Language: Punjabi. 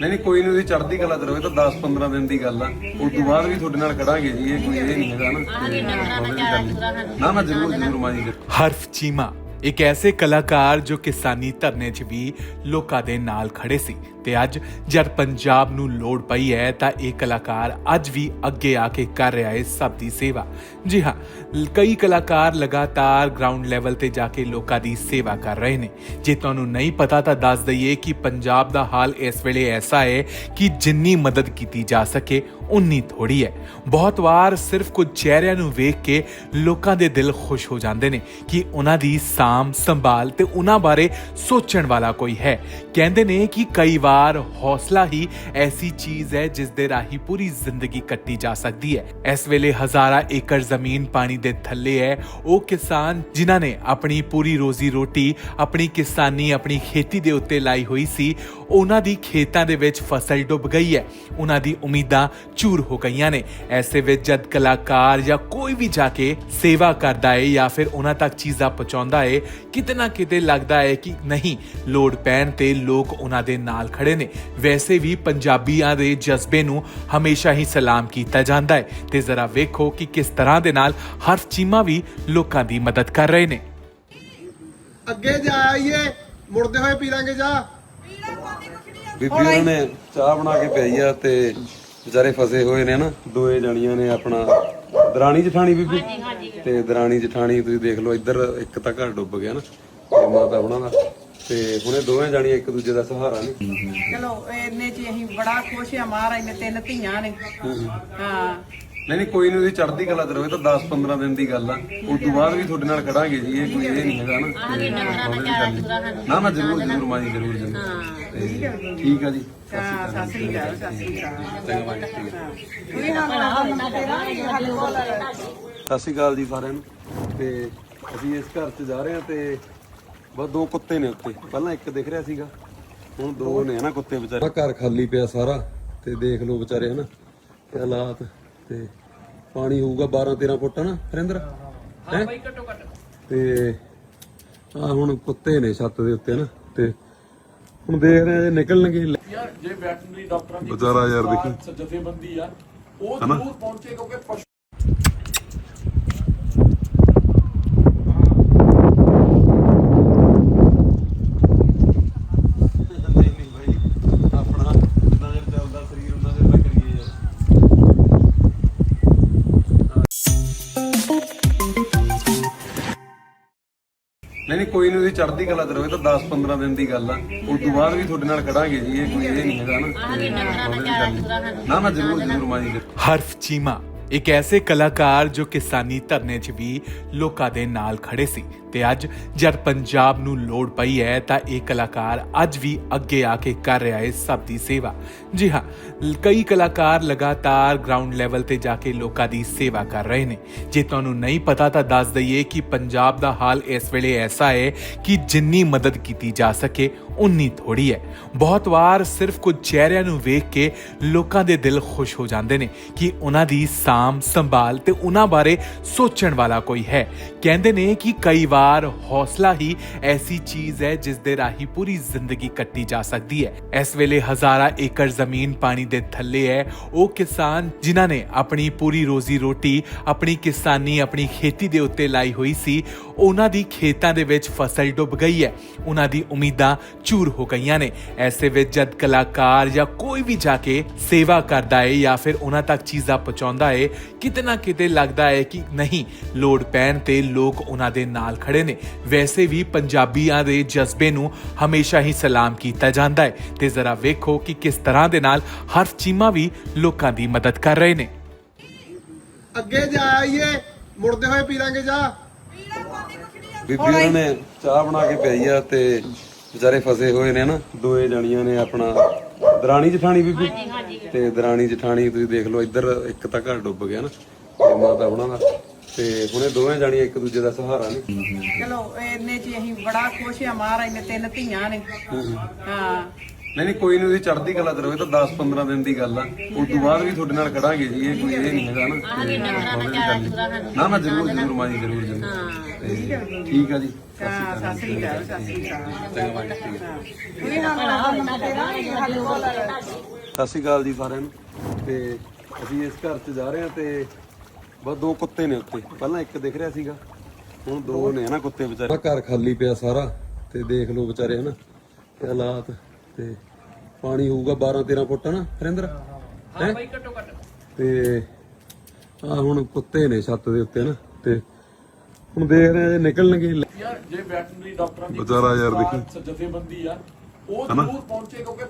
ਨਹੀਂ ਨਹੀਂ ਕੋਈ ਨਹੀਂ ਉਹਦੀ ਚੜ੍ਹਦੀ ਕਲਾ ਰਹੋ ਇਹ ਤਾਂ 10 15 ਦਿਨ ਦੀ ਗੱਲ ਆ। ਉਸ ਤੋਂ ਬਾਅਦ ਵੀ ਤੁਹਾਡੇ ਨਾਲ ਖੜਾਂਗੇ ਜੀ ਇਹ ਕੋਈ ਇਹ ਨਹੀਂ ਹੈਗਾ ਨਾ। ਨਾ ਨਾ ਜ਼ਰੂਰ ਜ਼ਰੂਰ ਮਾਂ ਜੀ ਹਰਫ ਚੀਮਾ ਇੱਕ ਐਸੇ ਕਲਾਕਾਰ ਜੋ ਕਿਸਾਨੀ ਧਰਨੇ 'ਚ ਵੀ ਲੋਕਾਂ ਦੇ ਨਾਲ ਖੜੇ ਸੀ। ਤੇ ਅੱਜ ਜਦ ਪੰਜਾਬ ਨੂੰ ਲੋੜ ਪਈ ਹੈ ਤਾਂ ਇਹ ਕਲਾਕਾਰ ਅੱਜ ਵੀ ਅੱਗੇ ਆ ਕੇ ਕਰ ਰਿਹਾ ਹੈ ਸਭ ਦੀ ਸੇਵਾ। ਜੀ ਹਾਂ, ਕਈ ਕਲਾਕਾਰ ਲਗਾਤਾਰ ਗਰਾਊਂਡ ਲੈਵਲ ਤੇ ਜਾ ਕੇ ਲੋਕਾਂ ਦੀ ਸੇਵਾ ਕਰ ਰਹੇ ਨੇ। ਜੇ ਤੁਹਾਨੂੰ ਨਹੀਂ ਪਤਾ ਤਾਂ ਦੱਸ ਦਈਏ ਕਿ ਪੰਜਾਬ ਦਾ ਹਾਲ ਇਸ ਵੇਲੇ ਐਸਾ ਹੈ ਕਿ ਜਿੰਨੀ ਮਦਦ ਕੀਤੀ ਜਾ ਸਕੇ, ਉਨੀ ਥੋੜੀ ਹੈ। ਬਹੁਤ ਵਾਰ ਸਿਰਫ ਕੁਝ ਚਿਹਰਿਆਂ ਨੂੰ ਵੇਖ ਕੇ ਲੋਕਾਂ ਦੇ ਦਿਲ ਖੁਸ਼ ਹੋ ਜਾਂਦੇ ਨੇ ਕਿ ਉਹਨਾਂ ਦੀ ਸਾਮ ਸੰਭਾਲ ਤੇ ਉਹਨਾਂ ਬਾਰੇ ਸੋਚਣ ਵਾਲਾ ਕੋਈ ਹੈ। ਕਹਿੰਦੇ ਨੇ ਕਿ ਕਈ ਵਾਰ ਹੌਸਲਾ ਹੀ ਐਸੀ ਚੀਜ਼ ਹੈ ਜਿਸ ਦੇ ਰਾਹੀਂ ਪੂਰੀ ਜ਼ਿੰਦਗੀ ਕੱਟੀ ਜਾ ਸਕਦੀ ਹੈ ਇਸ ਵੇਲੇ ਹਜ਼ਾਰਾਂ ਏਕੜ ਜ਼ਮੀਨ ਪਾਣੀ ਦੇ ਥੱਲੇ ਹੈ ਉਹ ਕਿਸਾਨ ਜਿਨ੍ਹਾਂ ਨੇ ਆਪਣੀ ਪੂਰੀ ਰੋਜ਼ੀ ਰੋਟੀ ਆਪਣੀ ਕਿਸਾਨੀ ਆਪਣੀ ਖੇਤੀ ਦੇ ਉੱਤੇ ਲਾਈ ਹੋਈ ਸੀ ਉਹਨਾਂ ਦੀ ਖੇਤਾਂ ਦੇ ਵਿੱਚ ਫਸਲ ਡੁੱਬ ਗਈ ਹੈ। ਉਹਨਾਂ ਦੀ ਉਮੀਦਾਂ ਚੂਰ ਹੋ ਗਈਆਂ ਨੇ। ਐਸੇ ਵਿੱਚ ਜਦ ਕਲਾਕਾਰ ਜਾਂ ਕੋਈ ਵੀ ਜਾ ਕੇ ਸੇਵਾ ਕਰਦਾ ਹੈ ਜਾਂ ਫਿਰ ਉਹਨਾਂ ਤੱਕ ਚੀਜ਼ਾਂ ਪਹੁੰਚਾਉਂਦਾ ਹੈ ਕਿਤੇ ਨਾ ਕਿਤੇ ਲੱਗਦਾ ਹੈ ਕਿ ਨਹੀਂ, ਲੋੜ ਪੈਣ ਤੇ ਲੋਕ ਉਹਨਾਂ ਦੇ ਨਾਲ ਖੜੇ ਨੇ। ਵੈਸੇ ਵੀ ਪੰਜਾਬੀਆਂ ਦੇ ਜਜ਼ਬੇ ਨੂੰ ਹਮੇਸ਼ਾ ਹੀ ਸਲਾਮ ਕੀਤਾ ਜਾਂਦਾ ਹੈ ਤੇ ਜ਼ਰਾ ਵੇਖੋ ਕਿ ਕਿਸ ਤਰ੍ਹਾਂ ਦੇ ਨਾਲ ਹਰ ਚੀਮਾ ਵੀ ਲੋਕਾਂ ਦੀ ਮਦਦ ਕਰ ਰਹੇ ਨੇ। ਅੱਗੇ ਜਾ ਮੁੜਦੇ ਹੋਏ ਪੀ ਲਾਂਗੇ ਜਾ। ਬੀਬੀ ਉਹਨਾਂ ਨੇ ਚਾਹ ਬਣਾ ਕੇ ਪਿਆਈ ਆ ਤੇ ਵਿਚਾਰੇ ਫਸੇ ਹੋਏ ਨੇ ਨਾ। ਦੋਏ ਜਣੀਆਂ ਨੇ ਆਪਣਾ ਦਰਾਣੀ ਜਠਾਣੀ ਬੀਬੀ। ਤੇ ਦਰਾਣੀ ਜਠਾਣੀ ਤੁਸੀਂ ਦੇਖ ਲਓ ਇੱਧਰ ਇੱਕ ਤਾਂ ਘਰ ਡੁੱਬ ਗਿਆ ਨਾ ਤੇ ਮਾਤਾ ਉਹਨਾਂ ਦਾ। ਤੇ ਹੁਣੇ ਦੋਵੇਂ ਜਣੀਆਂ ਇੱਕ ਦੂਜੇ ਦਾ ਸਹਾਰਾ ਨੇ। ਚਲੋ ਇੰਨੇ ਚ ਅਸੀਂ ਬੜਾ ਖੁਸ਼ ਆ ਮਹਾਰਾਜ ਨੇ ਤਿੰਨ ਧੀਆਂ ਨੇ। ਹਾਂ। ਨਹੀਂ ਨਹੀਂ ਕੋਈ ਨਹੀਂ ਉਹਦੀ ਚੜ੍ਹਦੀ ਕਲਾ ਤੇ ਰਹੋ ਇਹ ਤਾਂ 10 15 ਦਿਨ ਦੀ ਗੱਲ ਆ। ਉਸ ਤੋਂ ਬਾਅਦ ਵੀ ਤੁਹਾਡੇ ਨਾਲ ਖੜਾਂਗੇ ਜੀ ਇਹ ਕੋਈ ਇਹ ਨਹੀਂ ਹੈਗਾ ਨਾ। ਤੇ ਉਹਦੇ ਦੀ ਗੱਲ ਨਹੀਂ। ਨਾ ਨਾ ਜ਼ਰੂਰ ਜ਼ਰੂਰ ਮਾਂ ਜੀ ਜ਼ਰੂਰ। ਜ਼ਰੂਰ ਤੇ ਠੀਕ ਆ ਜੀ। ਸਤਿ ਸ੍ਰੀ ਅਕਾਲ। ਸਤਿ ਸ੍ਰੀ ਅਕਾਲ ਚੰਗਾ ਮਾਂ ਜੀ, ਠੀਕ ਆ। ਸਤਿ ਸ਼੍ਰੀ ਅਕਾਲ ਜੀ ਸਾਰਿਆਂ ਨੂੰ। ਤੇ ਅਸੀਂ ਇਸ ਘਰ 'ਚ ਜਾ ਰਹੇ ਹਾਂ ਤੇ ਬਸ ਦੋ ਕੁੱਤੇ ਨੇ ਉੱਤੇ ਪਹਿਲਾਂ ਇੱਕ ਦਿਖ ਰਿਹਾ ਸੀਗਾ ਹੁਣ ਦੋ ਨੇ ਨਾ ਕੁੱਤੇ ਵਿਚਾਰੇ। ਘਰ ਖਾਲੀ ਪਿਆ ਸਾਰਾ ਤੇ ਦੇਖ ਲਓ ਵਿਚਾਰੇ ਹਨਾ ਤੇ ਹਾਲਾਤ ਤੇ ਪਾਣੀ ਹੋਊਗਾ 12 13 ਫੁੱਟ ਹਨਾ ਹਰਿੰਦਰ? ਹਾਂ ਬਾਈ ਘੱਟੋ ਘੱਟ। ਤੇ ਆ ਹੁਣ ਕੁੱਤੇ ਨੇ ਛੱਤ ਦੇ ਉੱਤੇ ਨਾ ਤੇ ਹੁਣ ਦੇਖਦੇ ਆ ਜੇ ਨਿਕਲਣਗੇ। ਯਾਰ ਜੇ ਵੈਟਰਨਰੀ ਡਾਕਟਰਾਂ ਦੀ ਵਿਚਾਰਾ ਯਾਰ ਦੇਖੀ। ਜਥੇਬੰਦੀ ਆ ਉਹ? ਜ਼ਰੂਰ ਪਹੁੰਚੇ ਕਿਉਂਕਿ ਨਹੀਂ ਨਹੀਂ ਕੋਈ ਨਹੀਂ ਉਹਦੀ ਚੜ੍ਹਦੀ ਕਲਾ ਤੇ ਰਹੋ ਇਹ ਤਾਂ 10 15 ਦਿਨ ਦੀ ਗੱਲ ਆ ਉਸ ਤੋਂ ਬਾਅਦ ਵੀ ਤੁਹਾਡੇ ਨਾਲ ਖੜਾਂਗੇ ਜੀ ਇਹ ਕੋਈ ਇਹ ਨਹੀਂ ਹੈਗਾ ਨਾ ਤੇ ਉਹਦੇ ਦੀ ਗੱਲ ਨਹੀਂ। ਨਾ ਨਾ ਜ਼ਰੂਰ ਜ਼ਰੂਰ ਮਾਂ ਜੀ ਜ਼ਰੂਰ। ਹਰਫ ਚੀਮਾ ਇੱਕ ਐਸੇ ਕਲਾਕਾਰ ਜੋ ਕਿਸਾਨੀ ਧਰਨੇ 'ਚ ਵੀ ਲੋਕਾਂ ਦੇ ਨਾਲ ਖੜੇ ਸੀ ਤੇ ਅੱਜ ਜਦ ਪੰਜਾਬ ਨੂੰ ਲੋੜ ਪਈ ਹੈ ਤਾਂ ਇਹ ਕਲਾਕਾਰ ਅੱਜ ਵੀ ਅੱਗੇ ਆ ਕੇ ਕਰ ਰਿਹਾ ਹੈ ਸਭ ਦੀ ਸੇਵਾ। ਜੀ ਹਾਂ, ਕਈ ਕਲਾਕਾਰ ਲਗਾਤਾਰ ਗਰਾਊਂਡ ਲੈਵਲ ਤੇ ਜਾ ਕੇ ਲੋਕਾਂ ਦੀ ਸੇਵਾ ਕਰ ਰਹੇ ਨੇ। ਜੇ ਤੁਹਾਨੂੰ ਨਹੀਂ ਪਤਾ ਤਾਂ ਦੱਸ ਦਈਏ ਕਿ ਪੰਜਾਬ ਦਾ ਹਾਲ ਇਸ ਵੇਲੇ ਐਸਾ ਹੈ ਕਿ ਜਿੰਨੀ ਮਦਦ ਕੀਤੀ ਜਾ ਸਕੇ, ਉਨੀ ਥੋੜੀ ਹੈ। ਬਹੁਤ ਵਾਰ ਸਿਰਫ ਕੁਝ ਚਿਹਰਿਆਂ ਨੂੰ ਵੇਖ ਕੇ ਲੋਕਾਂ ਦੇ ਦਿਲ ਖੁਸ਼ ਹੋ ਜਾਂਦੇ ਨੇ ਕਿ ਉਹਨਾਂ ਦੀ ਸਾਮ ਸੰਭਾਲ ਤੇ ਉਹਨਾਂ ਬਾਰੇ ਸੋਚਣ ਵਾਲਾ ਕੋਈ ਹੈ। ਕਹਿੰਦੇ ਨੇ ਕਿ ਕਈ ਵਾਰ ਹੌਸਲਾ ਹੀ ਐਸੀ ਚੀਜ਼ ਹੈ ਜਿਸ ਦੇ ਰਾਹੀਂ ਪੂਰੀ ਜ਼ਿੰਦਗੀ ਕੱਟੀ ਜਾ ਸਕਦੀ ਹੈ। ਇਸ ਵੇਲੇ ਹਜ਼ਾਰਾਂ ਏਕੜ ਜ਼ਮੀਨ ਪਾਣੀ ਦੇ ਥੱਲੇ ਹੈ। ਉਹ ਕਿਸਾਨ ਜਿਨ੍ਹਾਂ ਨੇ ਆਪਣੀ ਪੂਰੀ ਰੋਜ਼ੀ ਰੋਟੀ, ਆਪਣੀ ਕਿਸਾਨੀ, ਆਪਣੀ ਖੇਤੀ ਦੇ ਉੱਤੇ ਲਾਈ ਹੋਈ ਸੀ, ਉਹਨਾਂ ਦੀ ਖੇਤਾਂ ਦੇ ਵਿੱਚ ਫਸਲ ਡੁੱਬ ਗਈ ਹੈ। ਉਹਨਾਂ ਦੀ ਉਮੀਦਾਂ ਚੂਰ ਹੋ ਗਈਆਂ ਨੇ। ਐਸੇ ਵਿੱਚ ਜਦ ਕਲਾਕਾਰ ਜਾਂ ਕੋਈ ਵੀ ਜਾ ਕੇ ਸੇਵਾ ਕਰਦਾ ਹੈ ਜਾਂ ਫਿਰ ਉਹਨਾਂ ਤੱਕ ਚੀਜ਼ਾਂ ਪਹੁੰਚਾਉਂਦਾ ਹੈ ਕਿਤੇ ਨਾ ਕਿਤੇ ਲੱਗਦਾ ਹੈ ਕਿ ਨਹੀਂ ਲੋੜ ਪੈਣ ਤੇ ਲੋਕ ਉਹਨਾਂ ਦੇ ਨਾਲ ਖੜੇ ਨੇ। ਵੈਸੇ ਵੀ ਪੰਜਾਬੀਆਂ ਦੇ ਜਜ਼ਬੇ ਨੂੰ ਹਮੇਸ਼ਾ ਹੀ ਸਲਾਮ ਕੀਤਾ ਜਾਂਦਾ ਹੈ ਤੇ ਜ਼ਰਾ ਵੇਖੋ ਕਿ ਕਿਸ ਤਰ੍ਹਾਂ ਦੇ ਨਾਲ ਹਰਫ ਚੀਮਾ ਵੀ ਲੋਕਾਂ ਦੀ ਮਦਦ ਕਰ ਰਹੇ ਨੇ। ਅੱਗੇ ਜਾ ਆਈਏ ਮੁੜਦੇ ਹੋਏ ਪੀ ਲਾਂਗੇ ਜਾ ਬੀਬੀ ਉਹਨਾਂ ਨੇ ਚਾਹ ਬਣਾ ਕੇ ਪਿਆਈ ਆ ਤੇ ਵਿਚਾਰੇ ਫਸੇ ਹੋਏ ਨੇ ਨਾ ਦੋਏ ਜਣੀਆਂ ਨੇ ਆਪਣਾ ਦਰਾਣੀ ਜਠਾਣੀ ਬੀਬੀ? ਤੇ ਦਰਾਣੀ ਜਠਾਣੀ ਤੁਸੀਂ ਦੇਖ ਲਓ ਇੱਧਰ ਇੱਕ ਤਾਂ ਘਰ ਡੁੱਬ ਗਿਆ ਨਾ ਤੇ ਮਾਤਾ ਉਹਨਾਂ ਦਾ। ਤੇ ਹੁਣੇ ਦੋਵੇਂ ਜਣੀਆਂ ਇੱਕ ਦੂਜੇ ਦਾ ਸਹਾਰਾ ਨੇ। ਚਲੋ ਇੰਨੇ ਚ ਅਸੀਂ ਬੜਾ ਖੁਸ਼ ਆ ਮਹਾਰਾਜ ਨੇ ਤਿੰਨ ਧੀਆਂ ਨੇ। ਹਾਂ। ਨਹੀਂ ਨਹੀਂ ਕੋਈ ਨਹੀਂ ਉਹਦੀ ਚੜ੍ਹਦੀ ਕਲਾ ਤੇ ਰਹੋ ਇਹ ਤਾਂ 10 15 ਦਿਨ ਦੀ ਗੱਲ ਆ। ਉਸ ਤੋਂ ਬਾਅਦ ਵੀ ਤੁਹਾਡੇ ਨਾਲ ਖੜਾਂਗੇ ਜੀ ਇਹ ਕੋਈ ਇਹ ਨਹੀਂ ਹੈਗਾ ਨਾ। ਨਾ ਨਾ ਜ਼ਰੂਰ ਜ਼ਰੂਰ ਮਾਂ ਜੀ ਜ਼ਰੂਰ। ਜ਼ਰੂਰ ਤੇ ਠੀਕ ਆ ਜੀ। ਹਾਂ ਸਤਿ ਸ੍ਰੀ ਅਕਾਲ ਸਤਿ ਸ੍ਰੀ ਅਕਾਲ। ਸਤਿ ਸ਼੍ਰੀ ਅਕਾਲ ਜੀ ਸਾਰਿਆਂ ਨੂੰ। ਤੇ ਅਸੀਂ ਇਸ ਘਰ 'ਚ ਜਾ ਰਹੇ ਹਾਂ ਤੇ ਬਸ ਦੋ ਕੁੱਤੇ ਨੇ ਉੱਤੇ ਪਹਿਲਾਂ ਇੱਕ ਦਿਖ ਰਿਹਾ ਸੀਗਾ ਹੁਣ ਦੋ ਨੇ ਨਾ ਕੁੱਤੇ ਵਿਚਾਰੇ। ਘਰ ਖਾਲੀ ਪਿਆ ਸਾਰਾ ਤੇ ਦੇਖ ਲਓ ਵਿਚਾਰੇ ਹਨਾ ਹਾਲਾਤ। ਤੇ ਪਾਣੀ ਹੋਊਗਾ 12 13 ਫੁੱਟ ਨਾ ਹਰਿੰਦਰ? ਹਾਂ ਬਾਈ ਘੱਟੋ ਘੱਟ। ਤੇ ਆ ਹੁਣ ਕੁੱਤੇ ਨੇ ਛੱਤ ਦੇ ਉੱਤੇ ਨਾ ਤੇ ਹੁਣ ਦੇਖ ਰਹੇ ਆ ਜੇ ਨਿਕਲਣਗੇ। ਯਾਰ ਜੇ ਵੈਟਰਨਰੀ ਡਾਕਟਰਾਂ ਦੀ ਵਿਚਾਰਾ ਯਾਰ ਦੇਖੀ। ਜਥੇਬੰਦੀ ਆ ਉਹ ਜ਼ਰੂਰ ਪਹੁੰਚੇ ਕਿਉਂਕਿ